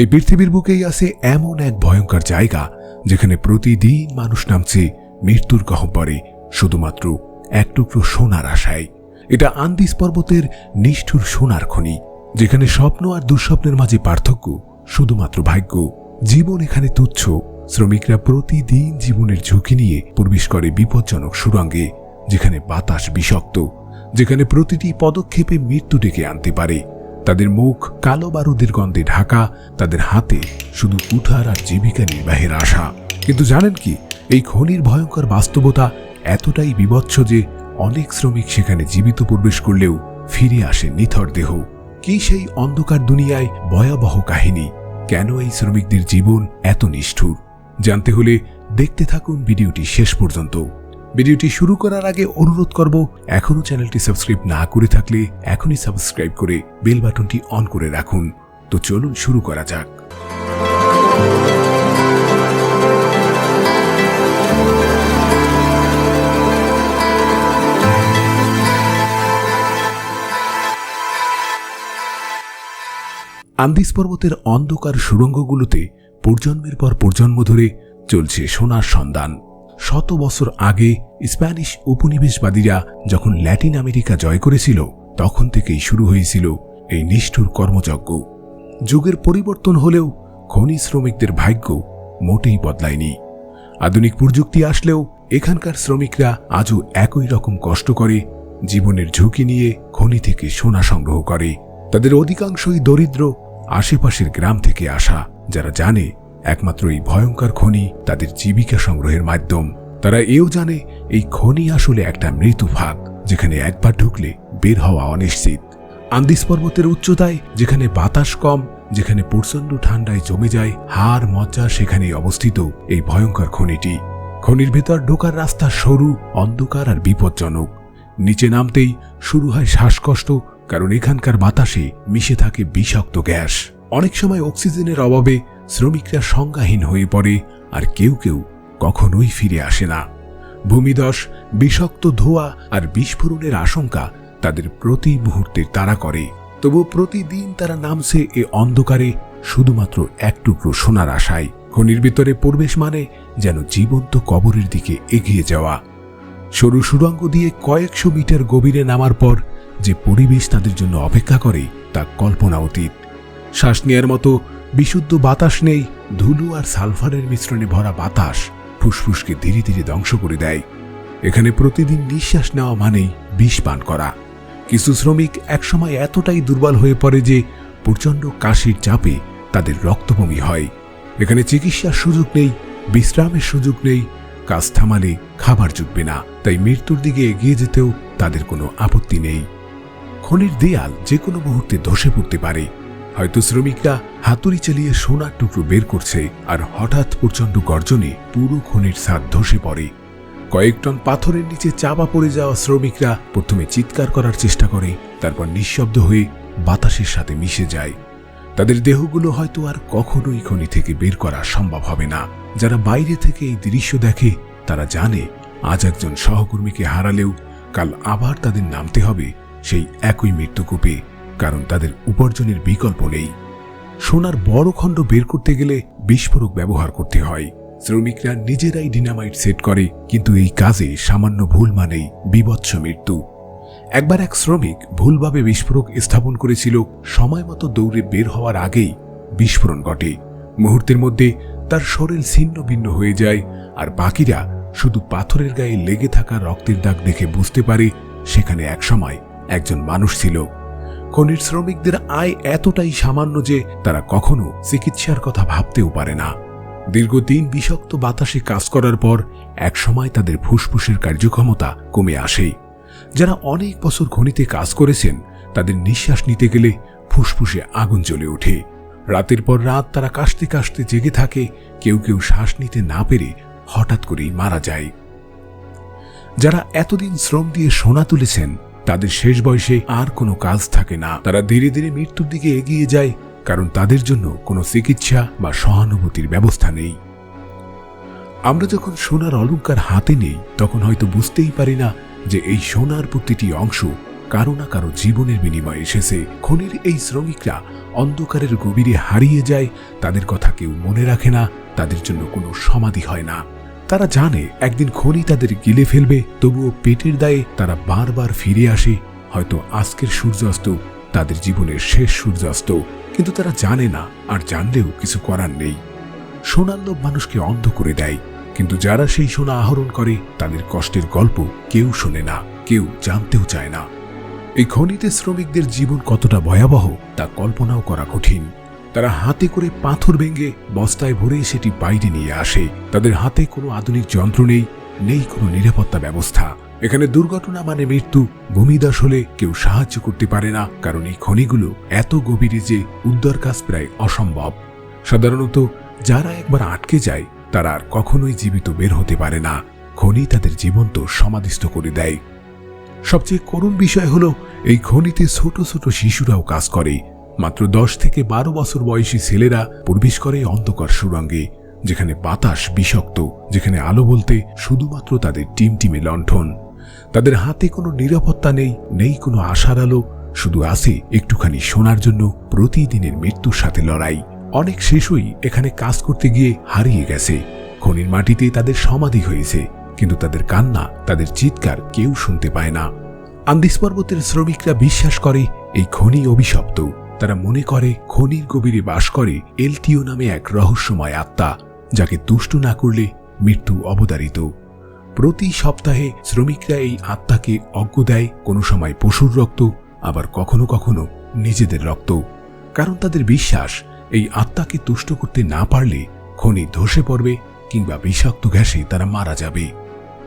এই পৃথিবীর বুকেই আছে এমন এক ভয়ঙ্কর জায়গা, যেখানে প্রতিদিন মানুষ নামছে মৃত্যুর গহ্বরে, শুধুমাত্র এক টুকরো সোনার আশায়। এটা আন্দিস পর্বতের নিষ্ঠুর সোনার খনি, যেখানে স্বপ্ন আর দুঃস্বপ্নের মাঝে পার্থক্য, শুধুমাত্র ভাগ্য। জীবন এখানে তুচ্ছ, শ্রমিকরা প্রতিদিন জীবনের ঝুঁকি নিয়ে প্রবেশ করে বিপজ্জনক সুরঙ্গে যেখানে বাতাস বিষাক্ত, যেখানে প্রতিটি পদক্ষেপে মৃত্যু ডেকে আনতে পারে। তাদের মুখ কালো বারুদের গন্ধে ঢাকা, তাদের হাতে শুধু কুঠার আর জীবিকা নির্বাহের আশা। কিন্তু জানেন কি, এই খনির ভয়ঙ্কর বাস্তবতা এতটাই বিভৎস যে অনেক শ্রমিক সেখানে জীবিত প্রবেশ করলেও ফিরে আসে নিথর দেহ। কি সেই অন্ধকার দুনিয়ায় ভয়াবহ কাহিনী? কেন এই শ্রমিকদের জীবন এত নিষ্ঠুর? জানতে হলে দেখতে থাকুন ভিডিওটি শেষ পর্যন্ত। ভিডিওটি শুরু করার আগে অনুরোধ করব, এখনও চ্যানেলটি সাবস্ক্রাইব না করে থাকলে এখনই সাবস্ক্রাইব করে বেল বাটনটি অন করে রাখুন। তো চলুন শুরু করা যাক। আন্দিস পর্বতের অন্ধকার সুড়ঙ্গগুলোতে প্রজন্মের পর প্রজন্ম ধরে চলছে সোনার সন্ধান। শত বছর আগে স্প্যানিশ উপনিবেশবাদীরা যখন ল্যাটিন আমেরিকা জয় করেছিল, তখন থেকেই শুরু হয়েছিল এই নিষ্ঠুর কর্মযজ্ঞ। যুগের পরিবর্তন হলেও খনি শ্রমিকদের ভাগ্য মোটেই বদলায়নি। আধুনিক প্রযুক্তি আসলেও এখানকার শ্রমিকরা আজও একই রকম কষ্ট করে, জীবনের ঝুঁকি নিয়ে খনি থেকে সোনা সংগ্রহ করে। তাদের অধিকাংশই দরিদ্র, আশেপাশের গ্রাম থেকে আসা, যারা জানে একমাত্র এই ভয়ঙ্কর খনি তাদের জীবিকা সংগ্রহের মাধ্যম। তারা এও জানে এই খনি আসলে একটা মৃত্যু ভাগ, যেখানে একবার ঢুকলে বের হওয়া অনিশ্চিত। আন্দিস পর্বতের উচ্চতায়, যেখানে বাতাস কম, যেখানে প্রচণ্ড ঠান্ডায় জমে যায় হার মজ্জা সেখানেই অবস্থিত এই ভয়ঙ্কর খনিটি। খনির ভেতর ঢোকার রাস্তা সরু, অন্ধকার আর বিপজ্জনক। নিচে নামতেই শুরু হয় শ্বাসকষ্ট, কারণ এখানকার বাতাসে মিশে থাকে বিষাক্ত গ্যাস। অনেক সময় অক্সিজেনের অভাবে শ্রমিকরা সংজ্ঞাহীন হয়ে পড়ে আর কেউ কেউ কখনোই ফিরে আসে না। ভূমিদশ বিষাক্ত ধোয়া আর বিস্ফোরণের আশঙ্কা তাদের প্রতি মুহূর্তে তাড়া করে। তবু প্রতিদিন তারা নামছে এ অন্ধকারে শুধুমাত্র এক টুকরো সোনার আশায়। খনির ভিতরে প্রবেশ মানে যেন জীবন্ত কবরের দিকে এগিয়ে যাওয়া। সরু সুড়ঙ্গ দিয়ে কয়েকশো মিটার গভীরে নামার পর যে পরিবেশ তাদের জন্য অপেক্ষা করে তা কল্পনা অতীত। শ্বাস নেয়ার মতো বিশুদ্ধ বাতাস নেই, ধুলো আর সালফারের মিশ্রণে ভরা বাতাস ফুসফুসকে ধীরে ধীরে ধ্বংস করে দেয়। এখানে প্রতিদিন নিঃশ্বাস নেওয়া মানেই বিষ পান করা। কিছু শ্রমিক একসময় এতটাই দুর্বল হয়ে পড়ে যে প্রচণ্ড কাশির চাপে তাদের রক্তভূমি হয়। এখানে চিকিৎসার সুযোগ নেই, বিশ্রামের সুযোগ নেই, কাজ থামালে খাবার জুটবে না, তাই মৃত্যুর দিকে এগিয়ে যেতেও তাদের কোনো আপত্তি নেই। খনির দেয়াল যে কোনো মুহূর্তে ধসে পড়তে পারে হয়তো শ্রমিকরা হাতুড়ি চালিয়ে সোনার টুকরো বের করছে আর হঠাৎ প্রচণ্ড গর্জনে পুরো খনির ছাদ ধসে পড়ে। কয়েক টন পাথরের নিচে চাপা পড়ে যাওয়া শ্রমিকরা প্রথমে চিৎকার করার চেষ্টা করে, তারপর নিঃশব্দ হয়ে বাতাসের সাথে মিশে যায়। তাদের দেহগুলো হয়তো আর কখনোই খনি থেকে বের করা সম্ভব হবে না। যারা বাইরে থেকে এই দৃশ্য দেখে, তারা জানে আজ একজন সহকর্মীকে হারালেও কাল আবার তাদের নামতে হবে সেই একই মৃত্যুকূপে কারণ তাদের উপার্জনের বিকল্প নেই। সোনার বড় খণ্ড বের করতে গেলে বিস্ফোরক ব্যবহার করতে হয়। শ্রমিকরা নিজেরাই ডিনামাইট সেট করে, কিন্তু এই কাজে সামান্য ভুল মানেই বিবৎস মৃত্যু। একবার এক শ্রমিক ভুলভাবে বিস্ফোরক স্থাপন করেছিল, সময় মতো দৌড়ে বের হওয়ার আগেই বিস্ফোরণ ঘটে। মুহূর্তের মধ্যে তার শরীর ছিন্ন ভিন্ন হয়ে যায়, আর বাকিরা শুধু পাথরের গায়ে লেগে থাকা রক্তের দাগ দেখে বুঝতে পারে, সেখানে একসময় একজন মানুষ ছিল। খনির শ্রমিকদের আয় এতটাই সামান্য যে তারা কখনো চিকিৎসার কথা ভাবতেও পারে না। দীর্ঘদিন বিষাক্ত বাতাসে কাজ করার পর একসময় তাদের ফুসফুসের কার্যক্ষমতা কমে আসে যারা অনেক বছর খনিতে কাজ করেছেন, তাদের নিঃশ্বাস নিতে গেলে ফুসফুসে আগুন জ্বলে ওঠে। রাতের পর রাত তারা কাশতে কাশতে জেগে থাকে, কেউ কেউ শ্বাস নিতে না পেরে হঠাৎ করেই মারা যায়। যারা এতদিন শ্রম দিয়ে সোনা তুলেছেন তাদের শেষ বয়সে আর কোনো কাজ থাকে না। তারা ধীরে ধীরে মৃত্যুর দিকে এগিয়ে যায়, কারণ তাদের জন্য কোনো চিকিৎসা বা সহানুভূতির ব্যবস্থা নেই। আমরা যখন সোনার অলংকার হাতে নেই, তখন হয়তো বুঝতেই পারি না যে এই সোনার প্রতিটি অংশ কারও না কারও জীবনের বিনিময়ে এসেছে। খনির এই শ্রমিকরা অন্ধকারের গভীরে হারিয়ে যায়, তাদের কথা কেউ মনে রাখে না, তাদের জন্য কোনো সমাধি হয় না। তারা জানে একদিন খনি তাদের গিলে ফেলবে, তবুও পেটের দায়ে তারা বারবার ফিরে আসে। হয়তো আজকের সূর্যাস্ত, তাদের জীবনের শেষ সূর্যাস্ত। কিন্তু তারা জানে না আর জানলেও কিছু করার নেই। সোনার লোভ মানুষকে অন্ধ করে দেয়, কিন্তু যারা সেই সোনা আহরণ করে, তাদের কষ্টের গল্প কেউ শোনে না, কেউ জানতেও চায় না। এই খনিতে শ্রমিকদের জীবন কতটা ভয়াবহ, তা কল্পনাও করা কঠিন। তারা হাতে করে পাথর ভেঙে বস্তায় ভরে সেটি বাইরে নিয়ে আসে। তাদের হাতে কোনো আধুনিক যন্ত্র নেই নেই কোনো নিরাপত্তা ব্যবস্থা। এখানে দুর্ঘটনা মানে মৃত্যু ভূমিদাস হলে কেউ সাহায্য করতে পারে না, কারণ এই খনিগুলো এত গভীরে যে উদ্ধার কাজ প্রায় অসম্ভব। সাধারণত যারা একবার আটকে যায়, তারা আর কখনোই জীবিত বের হতে পারে না। খনি তাদের জীবন্ত সমাধিস্থ করে দেয়। সবচেয়ে করুণ বিষয় হলো, এই খনিতে ছোট ছোট শিশুরাও কাজ করে। মাত্র দশ থেকে বারো বছর বয়সী ছেলেরা প্রবেশ করে অন্ধকার সুরঙ্গে যেখানে বাতাস বিষাক্ত, যেখানে আলো বলতে শুধুমাত্র তাদের টিম টিমে লণ্ঠন। তাদের হাতে কোনো নিরাপত্তা নেই নেই কোনো আশার আলো, শুধু আছে একটুখানি শোনার জন্য প্রতিদিনের মৃত্যুর সাথে লড়াই। অনেক শিশুই এখানে কাজ করতে গিয়ে হারিয়ে গেছে। খনির মাটিতে তাদের সমাধি হয়েছে, কিন্তু তাদের কান্না, তাদের চিৎকার কেউ শুনতে পায় না। আন্দিস পর্বতের শ্রমিকরা বিশ্বাস করে এই খনি অভিশপ্ত। তারা মনে করে খনির গভীরে বাস করে এলটিও নামে এক রহস্যময় আত্মা, যাকে তুষ্ট না করলে মৃত্যু অবদারিত প্রতি সপ্তাহে শ্রমিকরা এই আত্মাকে অজ্ঞ দেয়, কোনো সময় পশুর রক্ত, আবার কখনো কখনো নিজেদের রক্ত। কারণ তাদের বিশ্বাস, এই আত্মাকে তুষ্ট করতে না পারলে খনি ধসে পড়বে কিংবা বিষাক্ত গ্যাসে তারা মারা যাবে।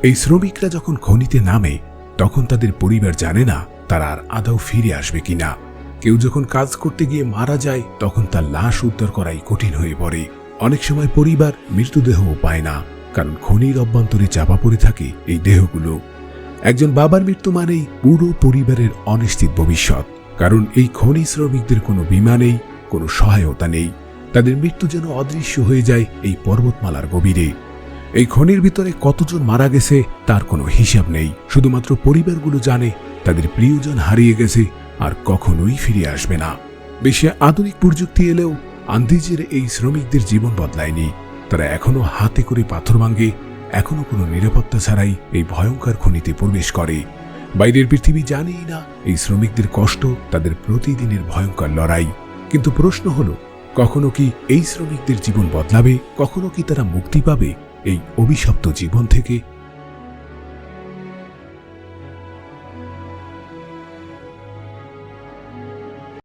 এই শ্রমিকরা যখন খনিতে নামে, তখন তাদের পরিবার জানে না তারা আর আদৌ ফিরে আসবে কিনা। কেউ যখন কাজ করতে গিয়ে মারা যায়, তখন তার লাশ উদ্ধার করাই কঠিন হয়ে পড়ে। অনেক সময় পরিবার মৃতদেহও পায় না, কারণ খনির অভ্যন্তরে চাপা পড়ে থাকে এই দেহগুলো। একজন বাবার মৃত্যু মানেই পুরো পরিবারের অনিশ্চিত ভবিষ্যৎ, কারণ এই খনি শ্রমিকদের কোনো বিমা নেই, কোনো সহায়তা নেই। তাদের মৃত্যু যেন অদৃশ্য হয়ে যায় এই পর্বতমালার গভীরে। এই খনির ভিতরে কতজন মারা গেছে, তার কোনো হিসাব নেই। শুধুমাত্র পরিবারগুলো জানে, তাদের প্রিয়জন হারিয়ে গেছে আর কখনোই ফিরে আসবে না। বিশ্বে আধুনিক প্রযুক্তি এলেও আন্দিজের এই শ্রমিকদের জীবন বদলায়নি। তারা এখনও হাতে করে পাথর ভাঙ্গে এখনও কোনো নিরাপত্তা ছাড়াই এই ভয়ঙ্কর খনিতে প্রবেশ করে। বাইরের পৃথিবী জানেই না এই শ্রমিকদের কষ্ট, তাদের প্রতিদিনের ভয়ঙ্কর লড়াই। কিন্তু প্রশ্ন হলো, কখনো কি এই শ্রমিকদের জীবন বদলাবে? কখনো কি তারা মুক্তি পাবে এই অভিশপ্ত জীবন থেকে?